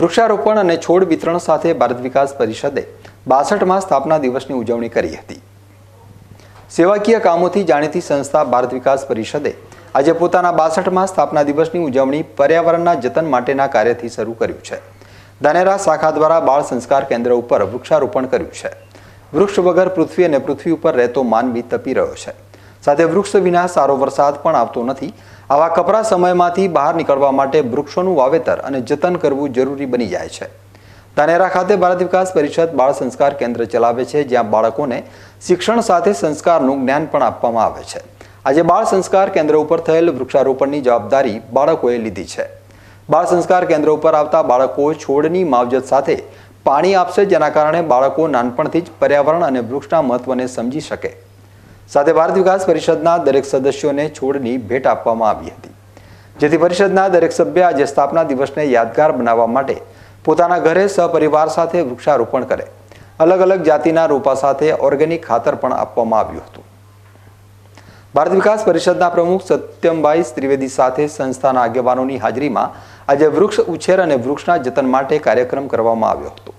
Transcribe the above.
વૃક્ષારોપણ અને છોડ વિતરણ સાથે ભારત વિકાસ પરિષદે બાસઠમાં સ્થાપના દિવસની ઉજવણી કરી હતી. સેવાકીય કામોથી જાણીતી સંસ્થા ભારત વિકાસ પરિષદે આજે પોતાના બાસઠમાં સ્થાપના દિવસની ઉજવણી પર્યાવરણના જતન માટેના કાર્યથી શરૂ કર્યું છે. ધાનેરા શાખા દ્વારા બાળ સંસ્કાર કેન્દ્ર ઉપર વૃક્ષારોપણ કર્યું છે. વૃક્ષ વગર પૃથ્વી અને પૃથ્વી ઉપર રહેતો માનવી તપી રહ્યો છે. સાથે વૃક્ષ વિના સારો વરસાદ પણ આવતો નથી. આવા કપરા સમયમાંથી બહાર નીકળવા માટે વૃક્ષોનું વાવેતર અને જતન કરવું જરૂરી બની જાય છે. ધાનેરા ખાતે ભારત વિકાસ પરિષદ બાળ સંસ્કાર કેન્દ્ર ચલાવે છે, જ્યાં બાળકોને શિક્ષણ સાથે સંસ્કારનું જ્ઞાન પણ આપવામાં આવે છે. આજે બાળ સંસ્કાર કેન્દ્ર ઉપર થયેલ વૃક્ષારોપણની જવાબદારી બાળકોએ લીધી છે. બાળ સંસ્કાર કેન્દ્ર ઉપર આવતા બાળકો છોડની માવજત સાથે પાણી આપશે, જેના કારણે બાળકો નાનપણથી જ પર્યાવરણ અને વૃક્ષના મહત્વને સમજી શકે. સાથે ભારત વિકાસ પરિષદના દરેક સદસ્યોને છોડની ભેટ આપવામાં આવી હતી. જેથી પરિષદના દરેક સભ્ય આજે સ્થાપના દિવસને યાદગાર બનાવવા માટે પોતાના ઘરે સહપરિવાર સાથે વૃક્ષારોપણ કરે. અલગ અલગ જાતિના રોપા સાથે ઓર્ગેનિક ખાતર પણ આપવામાં આવ્યું હતું. ભારત વિકાસ પરિષદના પ્રમુખ સત્યમભાઈ ત્રિવેદી સાથે સંસ્થાના આગેવાનોની હાજરીમાં આજે વૃક્ષ ઉછેર અને વૃક્ષના જતન માટે કાર્યક્રમ કરવામાં આવ્યો હતો.